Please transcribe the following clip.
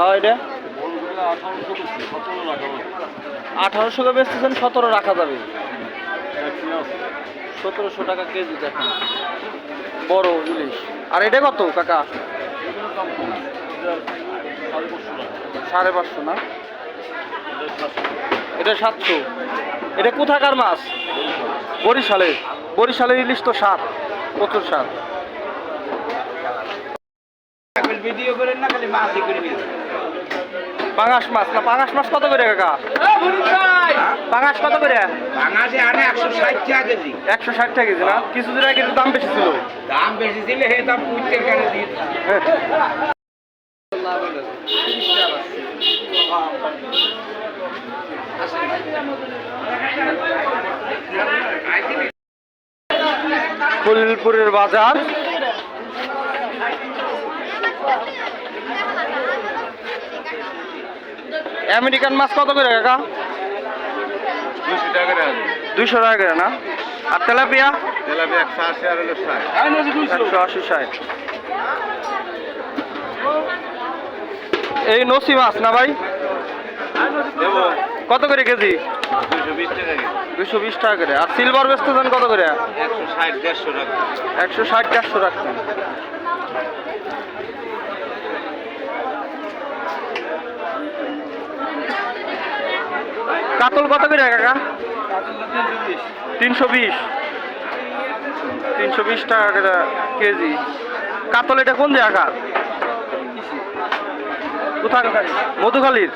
হ্যাঁ এটা? আঠারোশো করে বেচতেছেন, সতেরো রাখা যাবে। সতেরোশো টাকা কেজি দেখেন। বড় ইলিশ। আর এটা কত, কাকা? সাড়ে পাঁচশো না? এটা সাতশো। এটা কোথাকার মাছ? বরিশালে। বরিশালের ইলিশ তো সাত প্রচুর সাত ভিডিও করেন না, খালি মাছই করে পাঙাশ মাছ না পাঙাশ মাছ কত করে কাকা? পাঙাশ কত করে? আনে একশো ষাট টাকা কেজি। একশো ষাট টাকা কেজি না? কিছুদিন আগে দাম বেশি ছিল। দাম বেশি ছিল হে দাম কুইন্টেল কেন দিয়ে। ফুলপুরের বাজার। আমেরিকান মাছ কত করে কাকা? দুশো টাকা করে টাকা না? আর তেলাপিয়া? তেলাপি একশো আশি ষাট। এই নসি মাছ না ভাই? কত করে কেজি? দুশো বিশ টাকা টাকা করে। আর সিলভার বেচতেছেন কত করে? একশো ষাট, দেড়শো টাকা। একশো ষাট চারশো রাখছেন কাতল কত করে কাকা? তিনশো বিশ। তিনশো বিশ টাকা কেজি। কাতল এটা কোন জায়গার? কোথায় মধুখালীর?